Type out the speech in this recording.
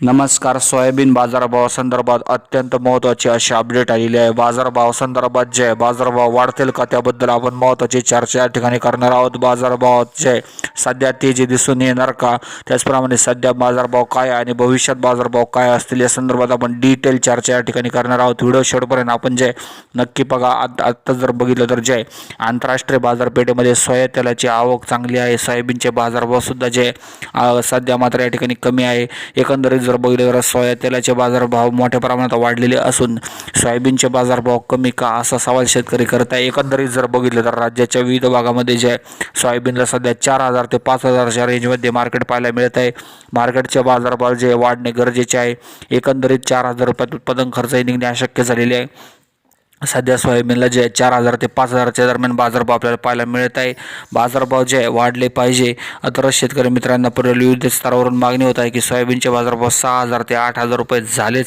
नमस्कार सोयाबीन बाजारभावासंदर्भात अत्यंत महत्त्वाची अशी अपडेट आलेली आहे. बाजारभाव संदर्भात जे बाजारभाव वाढतील का त्याबद्दल आपण महत्त्वाची चर्चा या ठिकाणी करणार आहोत. बाजारभावात जे सध्या ते जे दिसून येणार का? त्याचप्रमाणे सध्या बाजारभाव काय आहे आणि भविष्यात बाजारभाव काय असतील या संदर्भात आपण डिटेल चर्चा या ठिकाणी करणार आहोत. व्हिडिओ शेवटपर्यंत आपण जे नक्की बघा आत आत्ता जर बघितलं तर जे आंतरराष्ट्रीय बाजारपेठेमध्ये सोया तेलाची आवक चांगली आहे. सोयाबीनचे बाजारभावसुद्धा जे सध्या मात्र या ठिकाणी कमी आहे. एकंदरीत जर बघितलं तर सोया तेलाचे बाजारभाव मोठ्या प्रमाणात वाढलेले असून सोयाबीनचे बाजारभाव कमी का असा सवाल शेतकरी करत आहे. एकंदरीत जर बघितलं तर राज्याच्या विविध भागामध्ये जे आहे, सोयाबीनला सध्या चार हजार ते पाच हजारच्या रेंजमध्ये मार्केट पाहायला मिळत आहे. मार्केटचे बाजारभाव जे वाढणे गरजेचे आहे. एकंदरीत चार हजार रुपयात उत्पादन खर्चही निघणे अशक्य झालेले आहे. सध्या सोयाबीनला जे आहे चार हजार ते पाच हजारच्या दरम्यान बाजारभाव आपल्याला पाहायला मिळत आहे. बाजारभाव जे आहे वाढले पाहिजे. तर शेतकरी मित्रांना पुढील विविध स्तरावरून मागणी होत आहे की सोयाबीनचे बाजारभाव सहा हजार ते आठ हजार रुपये झालेच